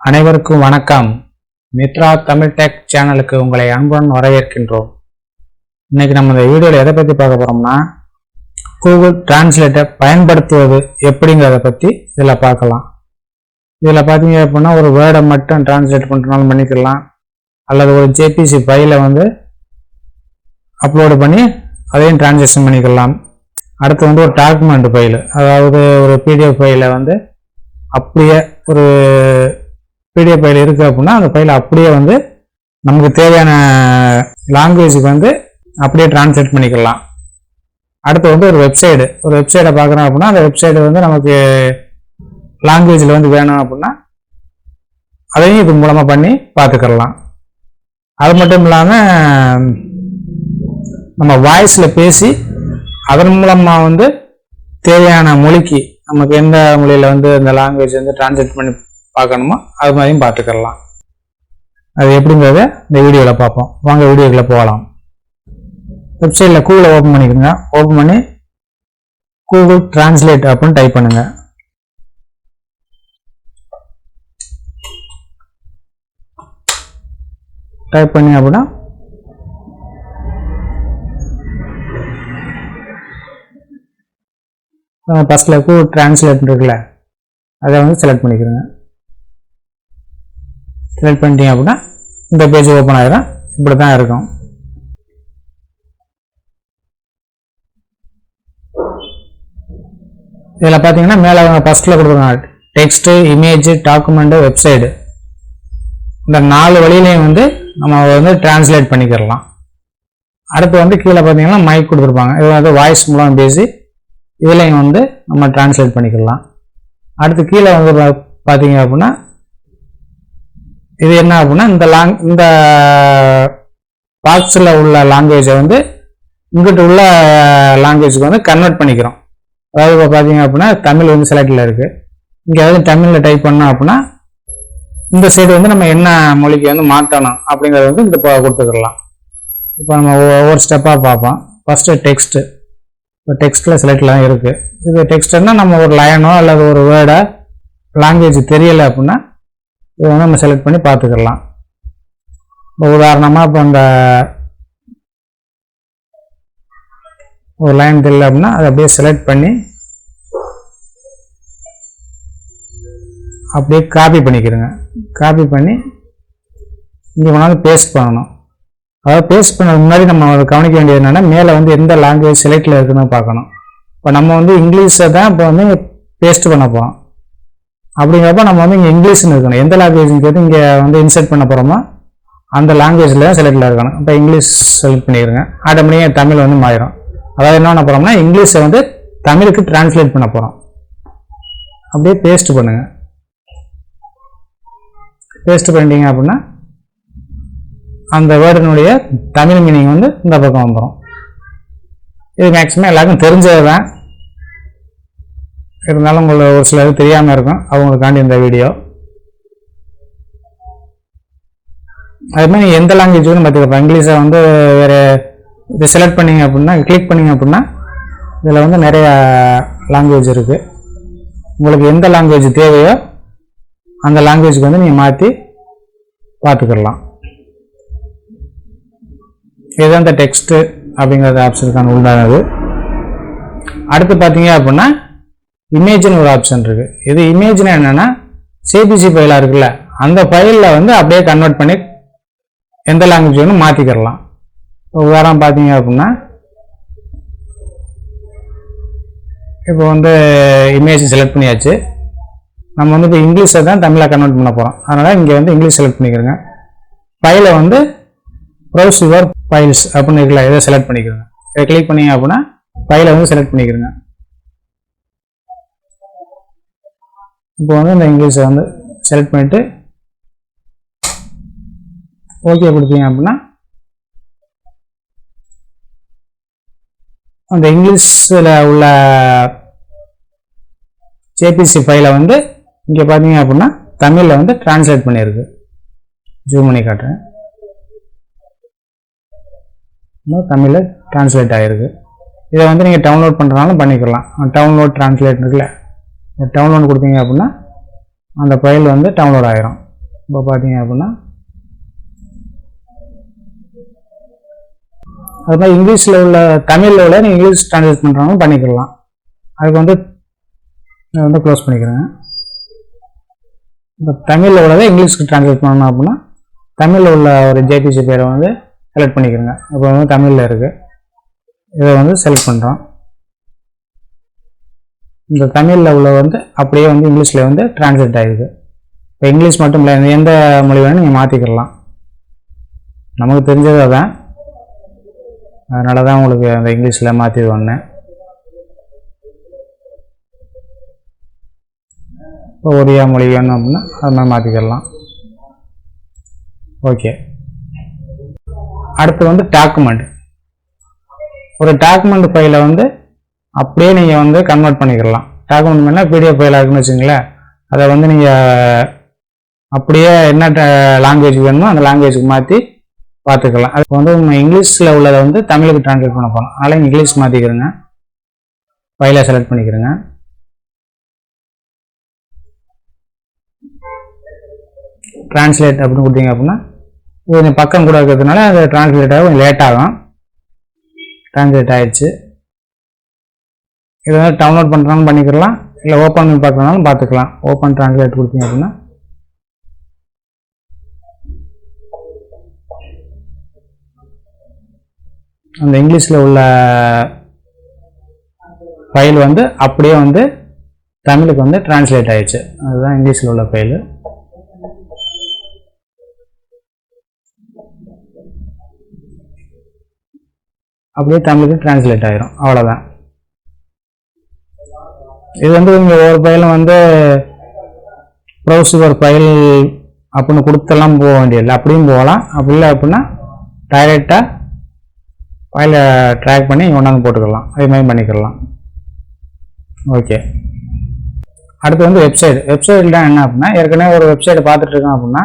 அனைவருக்கும் வணக்கம். மித்ரா தமிழ் டெக் சேனலுக்கு உங்களை அன்புடன் வரவேற்கின்றோம். இன்னைக்கு நம்ம இந்த வீடியோவில் எதை பற்றி பார்க்க போகிறோம்னா கூகுள் டிரான்ஸ்லேட்டை பயன்படுத்துவது எப்படிங்கிறத பற்றி இதில் பார்க்கலாம். இதில் பார்த்தீங்க அப்படின்னா ஒரு வேர்டை மட்டும் டிரான்ஸ்லேட் பண்ணுறனாலும் பண்ணிக்கலாம். அல்லது ஒரு ஜேபிசி ஃபைலை வந்து அப்லோடு பண்ணி அதையும் டிரான்ஸ்லேஷன் பண்ணிக்கலாம். அடுத்து வந்து ஒரு டாக்குமெண்ட் ஃபைலு அதாவது ஒரு பிடிஎஃப் ஃபைலை வந்து அப்படியே ஒரு பிடிஎஃப் ஃபைல் இருக்குது அப்படின்னா அந்த ஃபைல் அப்படியே வந்து நமக்கு தேவையான லாங்குவேஜுக்கு வந்து அப்படியே டிரான்ஸ்லேட் பண்ணிக்கலாம். அடுத்து வந்து ஒரு வெப்சைடு ஒரு வெப்சைட்டை பார்க்குறோம் அப்படின்னா அந்த வெப்சைடு வந்து நமக்கு லாங்குவேஜில் வந்து வேணும் அப்படின்னா அதையும் இது மூலமாக பண்ணி பார்த்துக்கலாம். அது மட்டும் இல்லாமல் நம்ம வாய்ஸில் பேசி அதன் மூலமாக வந்து தேவையான மொழிக்கு நமக்கு எந்த மொழியில் வந்து இந்த லாங்குவேஜ் வந்து டிரான்ஸ்லேட் பண்ணி பார்க்கணுமோ? அது மாதிரியும் பார்த்துக்கலாம். அது எப்படிங்கிறத இந்த வீடியோவில் பார்ப்போம். வாங்க வீடியோக்குள்ள போகலாம். வெப்சைட்டில் கூகுளை ஓப்பன் பண்ணிக்கோங்க. ஓப்பன் பண்ணி கூகுள் டிரான்ஸ்லேட் அப்படின்னு டைப் பண்ணுங்க. டைப் பண்ணி அப்படின்னா ஃபஸ்ட்டில் கூகுள் டிரான்ஸ்லேட் இருக்குல்ல அதை வந்து செலக்ட் பண்ணிக்கிறேங்க செலக்ட் பண்ணிட்டீங்க அப்படின்னா இந்த பேஜ் ஓப்பன் ஆகிடும் இப்படி தான் இருக்கும். இதில் பார்த்தீங்கன்னா மேலே அவங்க ஃபஸ்ட்டில் கொடுத்துருக்காங்க. டெக்ஸ்ட்டு இமேஜ் டாக்குமெண்ட்டு வெப்சைடு இந்த நாலு வழியிலையும் வந்து நம்ம வந்து டிரான்ஸ்லேட் பண்ணிக்கிறலாம். அடுத்து வந்து கீழே பார்த்தீங்கன்னா மைக் கொடுத்துருப்பாங்க. இது வந்து வாய்ஸ் மூலம் பேசி இதுலையும் வந்து நம்ம டிரான்ஸ்லேட் பண்ணிக்கலாம். அடுத்து கீழே வந்து பா- பார்த்தீங்க அப்படின்னா இது என்ன அப்படின்னா இந்த லாங் இந்த பாக்ஸில் உள்ள லாங்குவேஜை வந்து இங்கிட்ட உள்ள லாங்குவேஜுக்கு வந்து கன்வெர்ட் பண்ணிக்கிறோம். அதாவது இப்போ பார்த்தீங்க அப்படின்னா தமிழ் வந்து செலக்டில் இருக்குது இங்கே ஏதாவது தமிழில் டைப் பண்ணோம் அப்படின்னா இந்த சைடு வந்து நம்ம என்ன மொழிக்கு வந்து மாற்றணும் அப்படிங்கிறத வந்து இந்த கொடுத்துக்கலாம். இப்போ நம்ம ஒ- ஒவ்வொரு ஸ்டெப்பாக பார்ப்போம். ஃபஸ்ட்டு டெக்ஸ்ட்டு இப்போ டெக்ஸ்ட்டில் செலக்ட்லாம் இருக்குது இது டெக்ஸ்ட்னா நம்ம ஒரு லைனோ அல்லது ஒரு வேர்டோ லாங்குவேஜ் தெரியலை அப்படின்னா இதை வந்து நம்ம செலக்ட் பண்ணி பார்த்துக்கலாம். இப்போ உதாரணமாக இப்போ இந்த ஒரு லைன் தெரியல அப்படின்னா அதை அப்படியே செலக்ட் பண்ணி அப்படியே காப்பி பண்ணிக்கிறேங்க காப்பி பண்ணி இங்கே கொண்டாந்து பேஸ்ட் பண்ணணும். அதாவது பேஸ்ட் பண்ண முன்னாடி நம்ம அதை கவனிக்க வேண்டியது என்னென்னா மேலே வந்து எந்த லாங்குவேஜ் செலக்டில் இருக்குதுன்னு பார்க்கணும். இப்போ நம்ம வந்து இங்கிலீஷை தான் இப்போ வந்து பேஸ்ட் பண்ண போகிறோம் அப்படிங்கிறப்ப நம்ம வந்து இங்கே இங்கிலீஷ்னு இருக்கணும். எந்த லாங்குவேஜுங்கிறது இங்கே வந்து இன்செர்ட் பண்ண போகிறோமோ அந்த லாங்குவேஜில் தான் செலக்டில் இருக்கணும். இப்போ இங்கிலீஷ் செலக்ட் பண்ணிடுங்க. ஆட்டோமேட்டிக்காக தமிழ் வந்து மாறிடும். அதாவது என்ன பண்ண போகிறோம்னா இங்கிலீஷை வந்து தமிழுக்கு டிரான்ஸ்லேட் பண்ண போகிறோம் அப்படியே பேஸ்ட் பண்ணுங்க. பேஸ்ட் பண்ணிட்டீங்க அப்படின்னா அந்த வேர்டினுடைய தமிழ் மீனிங் வந்து இந்த பக்கம் வந்துடும் இது மேக்ஸிமம் எல்லாருக்கும் தெரிஞ்சது தான் இருந்தாலும் உங்களை ஒரு சிலருக்கு தெரியாமல் இருக்கும். அவங்களுக்காண்டி இந்த வீடியோ அது மாதிரி எந்த லாங்குவேஜ் வந்து பார்த்துக்கப்பா இங்கிலீஷை வந்து வேறு இது செலக்ட் பண்ணீங்க அப்படின்னா கிளிக் பண்ணீங்க அப்படின்னா இதில் வந்து நிறையா லாங்குவேஜ் இருக்குது உங்களுக்கு எந்த லாங்குவேஜ் தேவையோ அந்த லாங்குவேஜுக்கு வந்து நீங்கள் மாற்றி பார்த்துக்கிடலாம் இதுதான் இந்த டெக்ஸ்ட்டு அப்படிங்கிறது ஆப்ஷனுக்கான உண்டானது அடுத்து பார்த்தீங்க அப்படின்னா இமேஜ்னு ஒரு ஆப்ஷன் இருக்குது இது இமேஜ்னா என்னென்னா சிபிசி ஃபைலாக இருக்குல்ல அந்த ஃபைலில் வந்து அப்படியே கன்வெர்ட் பண்ணி எந்த லாங்குவேஜ் வேணும் மாற்றிக்கிறலாம் இப்போ உதாரணம் பார்த்தீங்க அப்படின்னா இப்போ வந்து இமேஜ் செலக்ட் பண்ணியாச்சு. நம்ம வந்து இப்போ இங்கிலீஷை தான் தமிழாக கன்வெர்ட் பண்ண போகிறோம் அதனால் இங்கே வந்து இங்கிலீஷ் செலக்ட் பண்ணிக்கிறோங்க. ஃபைலை வந்து ப்ரௌஸ் யுவர் ஃபைல்ஸ் அப்படின்னு இருக்குல்ல இதை செலக்ட் பண்ணிக்கிறோங்க. இதை கிளிக் பண்ணீங்க அப்படின்னா ஃபைலை வந்து செலக்ட் பண்ணிக்கிறேங்க. இப்போ வந்து இந்த இங்கிலீஷை வந்து செலக்ட் பண்ணிவிட்டு ஓகே கொடுத்தீங்க அப்படின்னா அந்த இங்கிலீஷில் உள்ள ஜேபிசி ஃபைலை வந்து இங்கே பார்த்தீங்க அப்படின்னா தமிழில் வந்து டிரான்ஸ்லேட் பண்ணியிருக்கு. ஜூம் பண்ணி காட்டுறேன். தமிழில் டிரான்ஸ்லேட் ஆகிருக்கு இதை வந்து நீங்கள் டவுன்லோட் பண்ணுறனாலும் பண்ணிக்கலாம். டவுன்லோட் டிரான்ஸ்லேட் இருக்குல்ல. டவுன்லோட் கொடுத்தீங்க அப்படின்னா அந்த ஃபைல் வந்து டவுன்லோட் ஆகிரும் இப்போ பார்த்தீங்க அப்படின்னா அது மாதிரி இங்கிலீஷில் உள்ள தமிழில் உள்ள நீங்கள் இங்கிலீஷ் ட்ரான்ஸ்லேட் பண்ணுறவங்க பண்ணிக்கலாம். அதுக்கு வந்து நான் வந்து க்ளோஸ் பண்ணிக்கிறேங்க இப்போ தமிழில் உள்ளதை இங்கிலீஷ்க்கு ட்ரான்ஸ்லேட் பண்ணணும் அப்படின்னா தமிழில் உள்ள ஒரு ஜேபிசி பேரை வந்து செலக்ட் பண்ணிக்கிறேங்க. இப்போ வந்து தமிழில் இருக்குது இதை வந்து செலக்ட் பண்ணுறோம் இந்த தமிழில் உள்ள வந்து அப்படியே வந்து இங்கிலீஷில் வந்து ட்ரான்ஸ்லேட் ஆகிருக்கு இப்போ இங்கிலீஷ் மட்டும் இல்லை எந்த மொழி வேணும் நீங்கள் மாற்றிக்கிடலாம் நமக்கு தெரிஞ்சது அதான். அதனால தான் உங்களுக்கு அந்த இங்கிலீஷில் மாற்றி வந்தேன். இப்போ ஒரியா மொழி வேணும் அப்படின்னா அது மாதிரி மாற்றிக்கிடலாம் ஓகே அடுத்து வந்து டாக்குமெண்ட் ஒரு டாக்குமெண்ட் ஃபைலை வந்து அப்படியே நீங்கள் வந்து கன்வெர்ட் பண்ணிக்கலாம். டாக்குமெண்ட் பண்ணால் பிடிஎஃப் ஃபைலாக இருக்குன்னு வச்சுங்களேன் அதை வந்து நீங்கள் அப்படியே என்ன லாங்குவேஜ் வேணுமோ அந்த லாங்குவேஜுக்கு மாற்றி பார்த்துக்கலாம். அதுக்கு வந்து நம்ம இங்கிலீஷில் உள்ளதை வந்து தமிழுக்கு ட்ரான்ஸ்லேட் பண்ண போகிறோம் அதனால் இங்கிலீஷ் மாற்றிக்கிறேங்க ஃபைலை செலக்ட் பண்ணிக்கிறேங்க. ட்ரான்ஸ்லேட் அப்படின்னு கொடுத்தீங்க அப்படின்னா இது பக்கம் கூட இருக்கிறதுனால அது ட்ரான்ஸ்லேட் ஆகும் லேட் ஆகும். ட்ரான்ஸ்லேட் ஆகிடுச்சு இதை வந்து டவுன்லோட் பண்ணுறாலும் பண்ணிக்கலாம். இல்லை ஓப்பன் பண்ணி பார்க்கறனாலும் பார்த்துக்கலாம். ஓப்பன் ட்ரான்ஸ்லேட் கொடுத்தீங்க அப்படின்னா. அந்த இங்கிலீஷில் உள்ள ஃபைல் வந்து அப்படியே வந்து தமிழுக்கு வந்து டிரான்ஸ்லேட் ஆயிடுச்சு. அதுதான் இங்கிலீஷில் உள்ள ஃபைலு அப்படியே தமிழுக்கு டிரான்ஸ்லேட் ஆயிரும். அவ்வளோதான் இது வந்து இங்கே ஒரு ஃபைலும் வந்து ப்ரௌஸ் ஒரு ஃபைல் அப்படின்னு கொடுத்தெல்லாம் போக வேண்டியதில்லை. அப்படியும் போகலாம். அப்படி இல்லை அப்படின்னா டைரெக்டாக ஃபைலை ட்ராக் பண்ணி கொண்டாந்து போட்டுக்கலாம். அதே மாதிரி பண்ணிக்கலாம். ஓகே அடுத்து வந்து வெப்சைட் வெப்சைட்டில் என்ன அப்படின்னா ஏற்கனவே ஒரு வெப்சைட்டை பார்த்துட்ருக்கோம் அப்படின்னா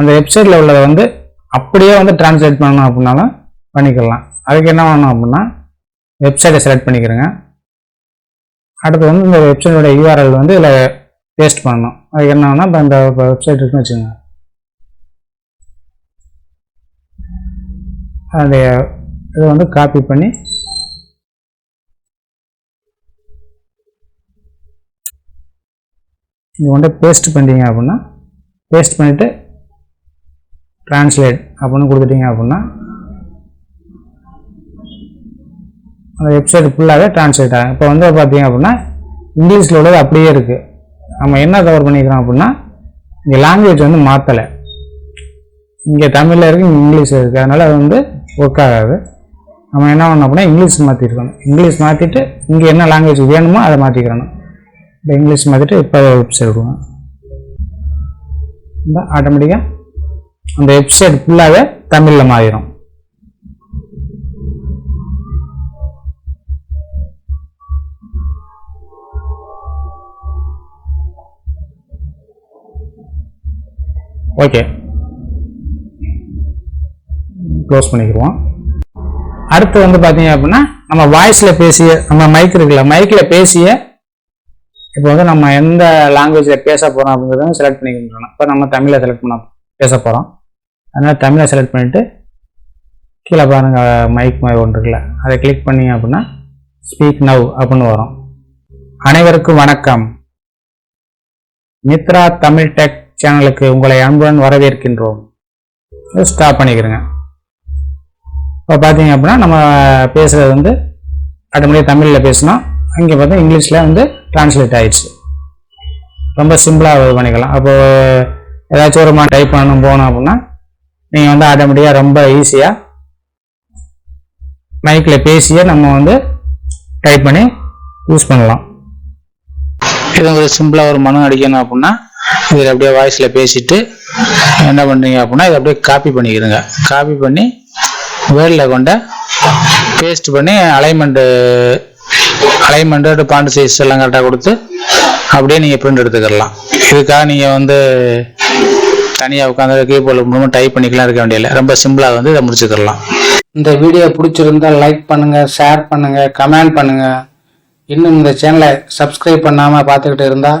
அந்த வெப்சைட்டில் உள்ளதை வந்து அப்படியே வந்து டிரான்ஸ்லேட் பண்ணணும் அப்படின்னாலும் பண்ணிக்கலாம். அதுக்கு என்ன பண்ணணும் அப்படின்னா வெப்சைட்டை செலக்ட் பண்ணிக்கிறேங்க. அடுத்து வந்து இந்த வெப்சைட்டோட யூஆர்எல் வந்து இதில் பேஸ்ட் பண்ணணும். அது என்னன்னா இப்போ இந்த வெப்சைட் இருக்குன்னு வச்சுக்கோங்க. அதோடைய இதை வந்து காப்பி பண்ணி இது கொண்டு பேஸ்ட் பண்ணிட்டீங்க அப்படின்னா பேஸ்ட் பண்ணிவிட்டு ட்ரான்ஸ்லேட் அப்படின்னு கொடுத்துட்டீங்க அப்படின்னா அந்த வெப்சைட் ஃபுல்லாகவே ட்ரான்ஸ்லேட் ஆகும் இப்போ வந்து பார்த்தீங்க அப்படின்னா இங்கிலீஷில் உள்ளது அப்படியே இருக்குது நம்ம என்ன கவர் பண்ணிக்கிறோம் அப்படின்னா இங்கே லாங்குவேஜ் வந்து மாற்றலை இங்கே தமிழில் இருக்குது இங்கே இங்கிலீஷில் இருக்குது அதனால் அது வந்து ஒர்க் ஆகாது. நம்ம என்ன பண்ணணும் அப்படின்னா இங்கிலீஷ் மாற்றிருக்கணும் இங்கிலீஷ் மாற்றிட்டு இங்கே என்ன லாங்குவேஜ் வேணுமோ அதை மாற்றிக்கிறணும் இப்போ இங்கிலீஷ் மாற்றிட்டு இப்போ வெப்சைட் விடுவோம் இந்த ஆட்டோமேட்டிக்காக அந்த வெப்சைட் ஃபுல்லாகவே தமிழில் மாறிடும் ஓகே க்ளோஸ் பண்ணிக்கிடுவோம். அடுத்து வந்து பார்த்தீங்க அப்படின்னா நம்ம வாய்ஸில் பேசிய நம்ம மைக் இருக்குல்ல மைக்கில் பேசிய இப்போ வந்து நம்ம எந்த லாங்குவேஜில் பேச போகிறோம் அப்படிங்கிறத செலக்ட் பண்ணிக்கிறோம் இப்போ நம்ம தமிழை செலக்ட் பண்ண பேச போகிறோம் அதனால் தமிழை செலக்ட் பண்ணிவிட்டு கீழே பாருங்க மைக் மாதிரி ஒன்று இருக்குல்ல அதை கிளிக் பண்ணீங்க அப்படின்னா ஸ்பீக் நவ் அப்படின்னு வரும். அனைவருக்கும் வணக்கம். மித்ரா தமிழ் டெக் சேனலுக்கு உங்களை அன்புடன் வரவேற்கின்றோம். ஸ்டாப் பண்ணிக்கிறேங்க. இப்போ பார்த்தீங்க அப்படின்னா நம்ம பேசுகிறது வந்து ஆட்டோமேட்டிக் தமிழில் பேசினோம் இங்கே பார்த்தா இங்கிலீஷில் வந்து ட்ரான்ஸ்லேட் ஆயிடுச்சு. ரொம்ப சிம்பிளாக இது பண்ணிக்கலாம். அப்போது ஏதாச்சும் ஒரு மாதிரி டைப் பண்ணணும் போகணும் அப்படின்னா நீங்கள் வந்து ஆட்டோமேட்டிக்காக ரொம்ப ஈஸியாக மைக்கில் பேசியே நம்ம வந்து டைப் பண்ணி யூஸ் பண்ணலாம். இது ஒரு சிம்பிளாக ஒரு மனம் அடிக்கணும் அப்படின்னா இதில் அப்படியே வாய்ஸில் பேசிட்டு என்ன பண்ணுறீங்க அப்படின்னா இதை அப்படியே காப்பி பண்ணிக்கிறங்க காப்பி பண்ணி வேர்டில் கொண்ட பேஸ்ட் பண்ணி அலைன்மெண்ட்டு அலைன்மெண்ட்டு பாண்டு சைஸ் எல்லாம் கரெக்டாக கொடுத்து அப்படியே நீங்கள் பிரிண்ட் எடுத்துக்கிடலாம். இதுக்காக நீங்கள் வந்து தனியாக உட்காந்து கீபோர்டில் மூலமாக டைப் பண்ணிக்கலாம் இருக்க வேண்டியதில்லை. ரொம்ப சிம்பிளாக வந்து இதை முடிச்சுக்கிடலாம். இந்த வீடியோ பிடிச்சிருந்தா லைக் பண்ணுங்கள் ஷேர் பண்ணுங்கள் கமெண்ட் பண்ணுங்கள் இன்னும் இந்த சேனலை சப்ஸ்கிரைப் பண்ணாமல் பார்த்துக்கிட்டு இருந்தால்